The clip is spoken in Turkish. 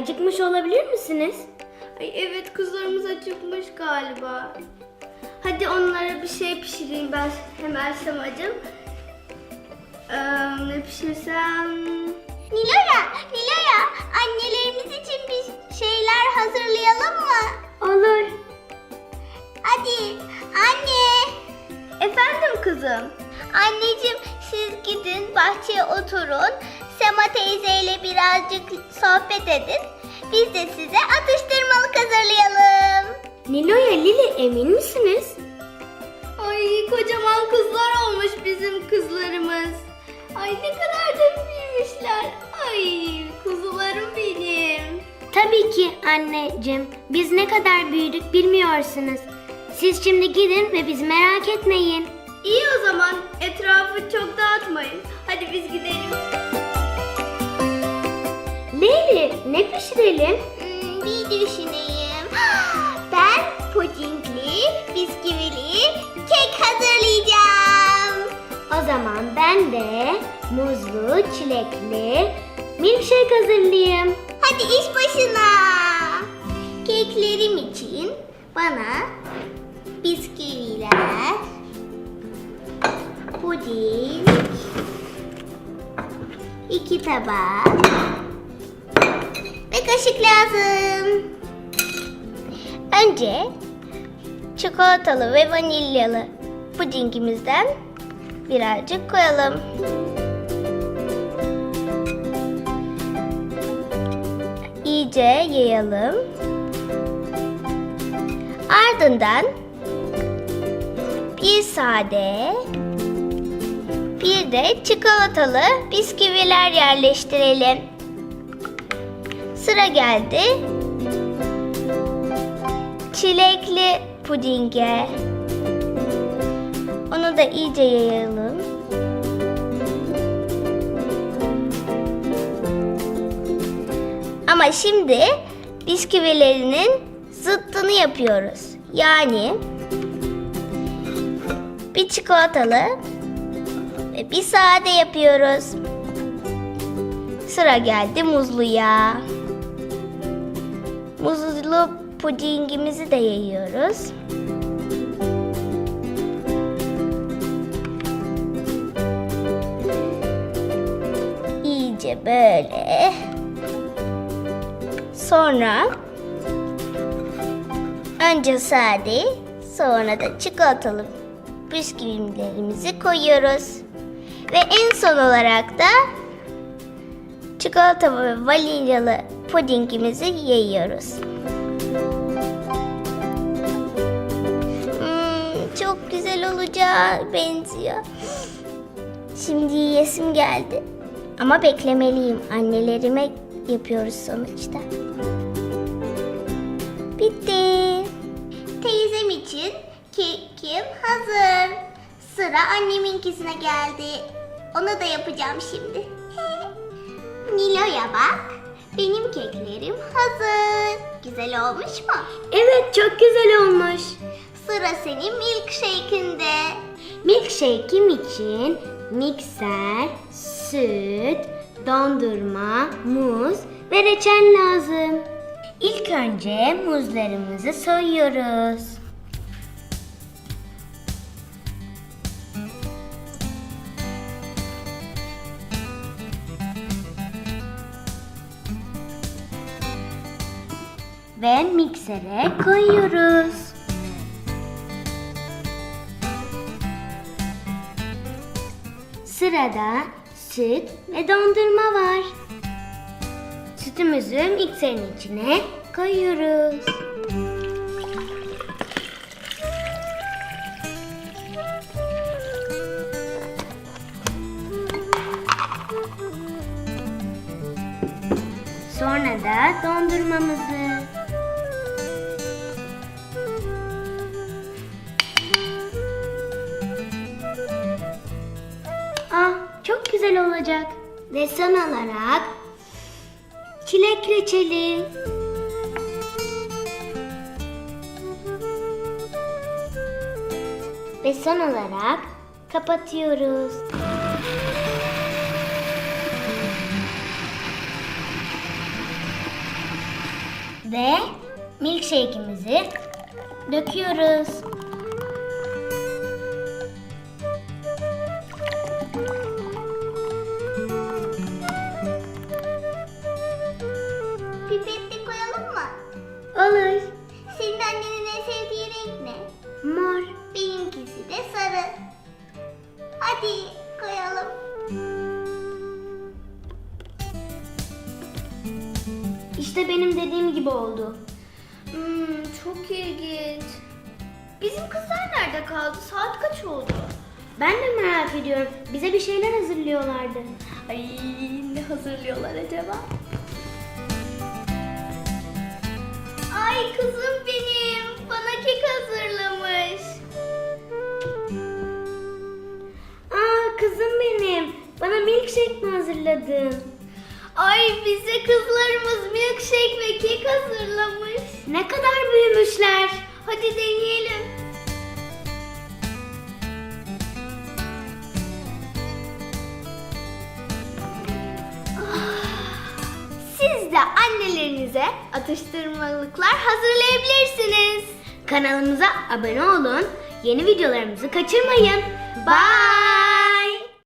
Acıkmış olabilir misiniz? Ay evet kızlarımız acıkmış galiba. Hadi onlara bir şey pişireyim ben hemen Semacığım. Ee, ne pişirsem? Niloya, Niloya annelerimiz için bir şeyler hazırlayalım mı? Olur. Hadi anne. Efendim kızım. Anneciğim siz gidin bahçeye oturun. Sema teyzeyle birazcık sohbet edin. Biz de size atıştırmalık hazırlayalım. Nilo'ya Lili emin misiniz? Ay kocaman kızlar olmuş bizim kızlarımız. Ay ne kadar da büyümüşler. Ay kuzularım benim. Tabii ki anneciğim. Biz ne kadar büyüdük bilmiyorsunuz. Siz şimdi gidin ve bizi merak etmeyin. İyi o zaman etrafı çok dağıtmayın. Hadi biz gidelim. Lili ne pişirelim? Hmm, bir düşüneyim. Ben pudingli, bisküvili kek hazırlayacağım. O zaman ben de muzlu, çilekli milkshake hazırlayayım. Hadi iş başına. Keklerim için bana tabak ve kaşık lazım. Önce çikolatalı ve vanilyalı pudingimizden birazcık koyalım. iyice yayalım. Ardından bir sade, bir de çikolatalı bisküviler yerleştirelim. Sıra geldi çilekli pudinge. Onu da iyice yayalım. Ama şimdi bisküvilerinin zıttını yapıyoruz. Yani bir çikolatalı ve bir sade yapıyoruz. Sıra geldi muzluya. Muzlu pudingimizi de yayıyoruz. İyice böyle Sonra önce sade, sonra da çikolatalı bisküvilerimizi koyuyoruz. Ve en son olarak da çikolata ve vanilyalı pudingimizi yayıyoruz. Hmm, çok güzel olacağı benziyor. Şimdi yiyesim geldi. Ama beklemeliyim. Annelerime yapıyoruz sonuçta. Bitti. Teyzem için kekim hazır. Sıra anneminkisine geldi. Onu da yapacağım şimdi. Nilo'ya bak. Benim keklerim hazır. Güzel olmuş mu? Evet çok güzel olmuş. Sıra senin milkshake'inde. Milkshake'im için mikser, süt, dondurma, muz ve reçel lazım. İlk önce muzlarımızı soyuyoruz. Ve miksere koyuyoruz. Sırada süt ve dondurma var. Sütümüzü mikserin içine koyuyoruz. Sonra da dondurmamızı. Olacak. Ve son olarak çilek reçeli. Ve son olarak kapatıyoruz. Ve milkshake'imizi döküyoruz. Hadi koyalım. İşte benim dediğim gibi oldu. Hmm, çok ilginç. Bizim kızlar nerede kaldı? Saat kaç oldu? Ben de merak ediyorum. Bize bir şeyler hazırlıyorlardı. Ay ne hazırlıyorlar acaba? Ay kızım benim hazırladın? Ay bize kızlarımız milkshake ve kek hazırlamış. Ne kadar büyümüşler. Hadi deneyelim. Siz de annelerinize atıştırmalıklar hazırlayabilirsiniz. Kanalımıza abone olun. Yeni videolarımızı kaçırmayın. Bye.